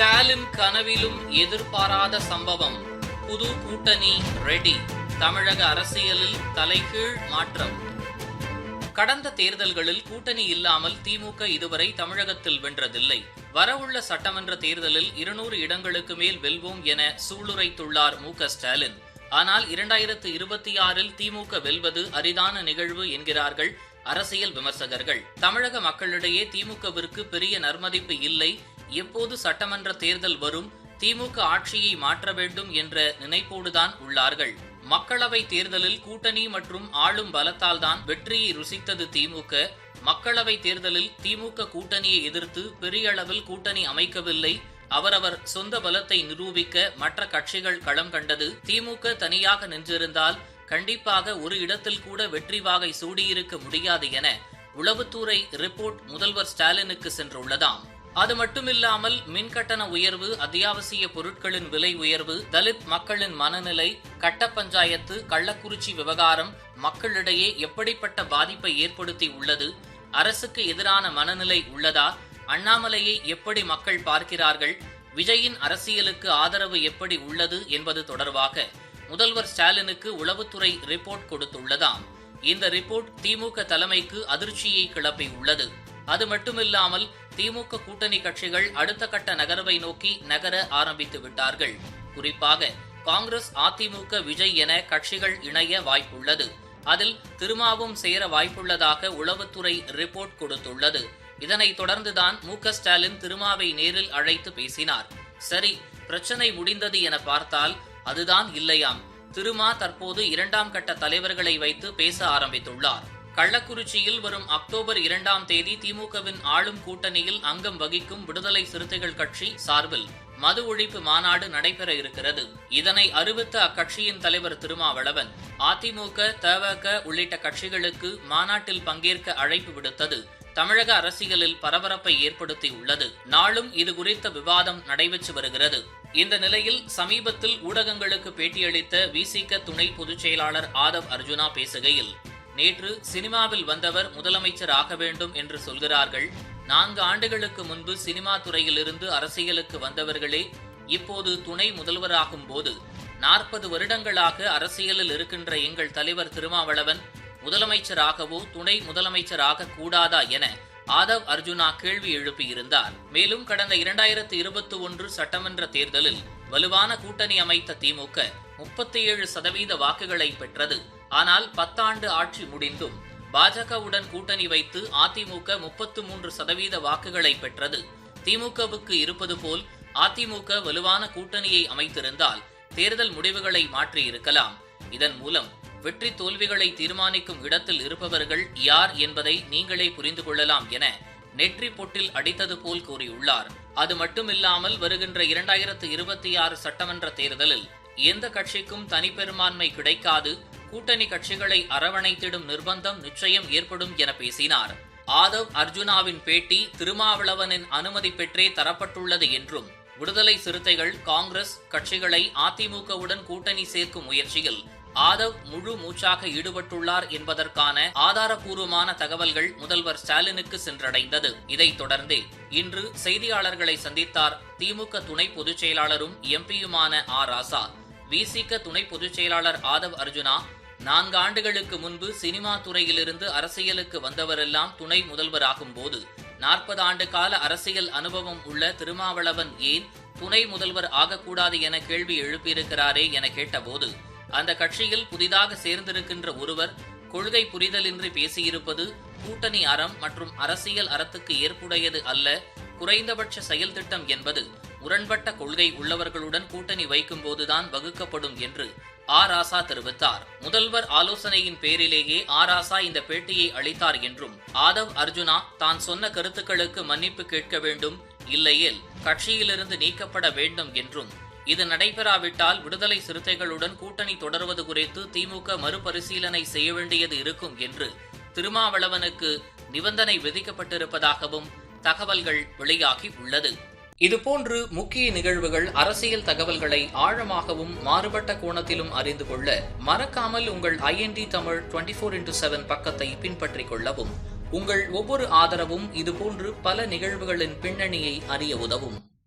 ஸ்டாலின் கனவிலும் எதிர்பாராத சம்பவம். புது கூட்டணி ரெடி தமிழக அரசியலில் தலைகீழ் மாற்றம். கடந்த தேர்தல்களில் கூட்டணி இல்லாமல் திமுக இதுவரை தமிழகத்தில் வென்றதில்லை. வரவுள்ள சட்டமன்ற தேர்தலில் இருநூறு இடங்களுக்கு மேல் வெல்வோம் என சூளுரைத்துள்ளார் மு க ஸ்டாலின். ஆனால் இரண்டாயிரத்து இருபத்தி ஆறில் திமுக வெல்வது அரிதான நிகழ்வு என்கிறார்கள் அரசியல் விமர்சகர்கள். தமிழக மக்களிடையே திமுகவிற்கு பெரிய நர்மதிப்பு இல்லை எப்போது சட்டமன்ற தேர்தல் வரும் திமுக ஆட்சியை மாற்ற வேண்டும் என்ற நினைப்போடுதான் உள்ளார்கள். மக்களவை தேர்தலில் கூட்டணி மற்றும் ஆளும் பலத்தால் தான் வெற்றியை ருசித்தது திமுக. மக்களவை தேர்தலில் திமுக கூட்டணியை எதிர்த்து பெரிய அளவில் கூட்டணி அமைக்கவில்லை. அவரவர் சொந்த பலத்தை நிரூபிக்க மற்ற கட்சிகள் களம் கண்டது. திமுக தனியாக நின்றிருந்தால் கண்டிப்பாக ஒரு இடத்தில் கூட வெற்றி வாகை சூடியிருக்க முடியாது என உளவுத்துறை ரிப்போர்ட் முதல்வர் ஸ்டாலினுக்கு சென்றுள்ளதாம். அது மட்டுமில்லாமல் மின்கட்டண உயர்வு அத்தியாவசிய பொருட்களின் விலை உயர்வு தலித் மக்களின் மனநிலை கட்ட பஞ்சாயத்து கள்ளக்குறிச்சி விவகாரம் மக்களிடையே எப்படிப்பட்ட பாதிப்பை ஏற்படுத்தி உள்ளது அரசுக்கு எதிரான மனநிலை உள்ளதா அண்ணாமலையை எப்படி மக்கள் பார்க்கிறார்கள் விஜயின் அரசியலுக்கு ஆதரவு எப்படி உள்ளது என்பது தொடர்பாக முதல்வர் ஸ்டாலினுக்கு உளவுத்துறை ரிப்போர்ட் கொடுத்துள்ளதாம். இந்த ரிப்போர்ட் திமுக தலைமைக்கு அதிர்ச்சியை கிளப்பி உள்ளது அது மட்டுமில்லாமல் திமுக கூட்டணி கட்சிகள் அடுத்த கட்ட நகர்வை நோக்கி நகர ஆரம்பித்து விட்டார்கள். குறிப்பாக காங்கிரஸ் அதிமுக விஜய் என கட்சிகள் இணைய வாய்ப்புள்ளது. அதில் திருமாவும் சேர வாய்ப்புள்ளதாக உளவுத்துறை ரிப்போர்ட் கொடுத்துள்ளது. இதனைத் தொடர்ந்துதான் மு க ஸ்டாலின் திருமாவை நேரில் அழைத்து பேசினார். சரி பிரச்சனை முடிந்தது என பார்த்தால் அதுதான் இல்லையாம். திருமா தற்போது இரண்டாம் கட்ட தலைவர்களை வைத்து பேச ஆரம்பித்துள்ளார். கள்ளக்குறிச்சியில் வரும் அக்டோபர் இரண்டாம் தேதி திமுகவின் ஆளும் கூட்டணியில் அங்கம் வகிக்கும் விடுதலை சிறுத்தைகள் கட்சி சார்பில் மது ஒழிப்பு மாநாடு நடைபெற இருக்கிறது. இதனை அறிவித்த அக்கட்சியின் தலைவர் திருமாவளவன் அதிமுக தவக உள்ளிட்ட கட்சிகளுக்கு மாநாட்டில் பங்கேற்க அழைப்பு விடுத்தது தமிழக அரசியலில் பரபரப்பை ஏற்படுத்தி உள்ளது நாளும் இது குறித்த விவாதம் நடைபெற்று வருகிறது. இந்த நிலையில் சமீபத்தில் ஊடகங்களுக்கு பேட்டியளித்த விசிக துணை பொதுச் செயலாளர் ஆதவ் அர்ஜுனா பேசுகையில் நேற்று சினிமாவில் வந்தவர் முதலமைச்சர் ஆக வேண்டும் என்று சொல்கிறார்கள். நான்கு ஆண்டுகளுக்கு முன்பு சினிமா துறையிலிருந்து அரசியலுக்கு வந்தவர்களே இப்போது துணை முதல்வராகும் போது நாற்பது வருடங்களாக அரசியலில் இருக்கின்ற எங்கள் தலைவர் திருமாவளவன் முதலமைச்சராகவோ துணை முதலமைச்சராக கூடாதா என ஆதவ் அர்ஜுனா கேள்வி எழுப்பியிருந்தார். மேலும் கடந்த இரண்டாயிரத்து இருபத்தி ஒன்று சட்டமன்ற தேர்தலில் வலுவான கூட்டணி அமைத்த திமுக முப்பத்தி ஏழு சதவீத வாக்குகளை பெற்றது. ஆனால் பத்தாண்டு ஆட்சி முடிந்தும் பாஜகவுடன் கூட்டணி வைத்து அதிமுக முப்பத்து மூன்று சதவீத வாக்குகளை பெற்றது. திமுகவுக்கு இருப்பது போல் அதிமுக வலுவான கூட்டணியை அமைத்திருந்தால் தேர்தல் முடிவுகளை மாற்றியிருக்கலாம் இதன் மூலம் வெற்றி தோல்விகளை தீர்மானிக்கும் இடத்தில் இருப்பவர்கள் யார் என்பதை நீங்களே புரிந்து கொள்ளலாம் என நெற்றி பொட்டில் அடித்தது போல் கூறியுள்ளார். அது மட்டுமில்லாமல் வருகின்ற இரண்டாயிரத்து இருபத்தி ஆறு சட்டமன்ற தேர்தலில் எந்த கட்சிக்கும் தனிப்பெரும்பான்மை கிடைக்காது கூட்டணி கட்சிகளை அரவணைத்திடும் நிர்பந்தம் நிச்சயம் ஏற்படும் என பேசினார். ஆதவ் அர்ஜுனாவின் பேட்டி திருமாவளவனின் அனுமதி பெற்றே தரப்பட்டுள்ளது என்றும் விடுதலை சிறுத்தைகள் காங்கிரஸ் கட்சிகளை அதிமுகவுடன் கூட்டணி சேர்க்கும் முயற்சியில் ஆதவ் முழு மூச்சாக ஈடுபட்டுள்ளார் என்பதற்கான ஆதாரபூர்வமான தகவல்கள் முதல்வர் ஸ்டாலினுக்கு சென்றடைந்தது. இதைத் தொடர்ந்தே இன்று செய்தியாளர்களை சந்தித்தார் திமுக துணை பொதுச் செயலாளரும் எம்பியுமான ஆ. ராசா. விசிக துணை பொதுச் செயலாளர் ஆதவ் அர்ஜுனா நான்கு ஆண்டுகளுக்கு முன்பு சினிமா துறையிலிருந்து அரசியலுக்கு வந்தவரெல்லாம் துணை முதல்வராகும் போது நாற்பது ஆண்டு கால அரசியல் அனுபவம் உள்ள திருமாவளவன் ஏன் துணை முதல்வர் ஆகக்கூடாது என கேள்வி எழுப்பியிருக்கிறாரே என கேட்டபோது அந்த கட்சியில் புதிதாக சேர்ந்திருக்கின்ற ஒருவர் கொள்கை புரிதலின்றி பேசியிருப்பது கூட்டணி அறம் மற்றும் அரசியல் அறத்துக்கு ஏற்புடையது அல்ல. குறைந்தபட்ச செயல் திட்டம் என்பது முரண்பட்ட கொள்கை உள்ளவர்களுடன் கூட்டணி வைக்கும் போதுதான் வகுக்கப்படும் என்று ஆ. ராசா தெரிவித்தார். முதல்வர் ஆலோசனையின் பேரிலேயே ஆ. ராசா இந்த பேட்டியை அளித்தார் என்றும் ஆதவ் அர்ஜுனா தான் சொன்ன கருத்துக்களுக்கு மன்னிப்பு கேட்க வேண்டும் இல்லையேல் கட்சியிலிருந்து நீக்கப்பட வேண்டும் என்றும் இது நடைபெறாவிட்டால் விடுதலை சிறுத்தைகளுடன் கூட்டணி தொடர்வது குறித்து திமுக மறுபரிசீலனை செய்ய வேண்டியது இருக்கும் என்று திருமாவளவனுக்கு நிபந்தனை விதிக்கப்பட்டிருப்பதாகவும் தகவல்கள் வெளியாகி உள்ளது. இதுபோன்று முக்கிய நிகழ்வுகள் அரசியல் தகவல்களை ஆழமாகவும் மாறுபட்ட கோணத்திலும் அறிந்து கொள்ள மறக்காமல் உங்கள் IND Tamil twenty four into seven பக்கத்தை பின்பற்றிக் கொள்ளவும். உங்கள் ஒவ்வொரு ஆதரவும் இதுபோன்று பல நிகழ்வுகளின் பின்னணியை அறிய உதவும்.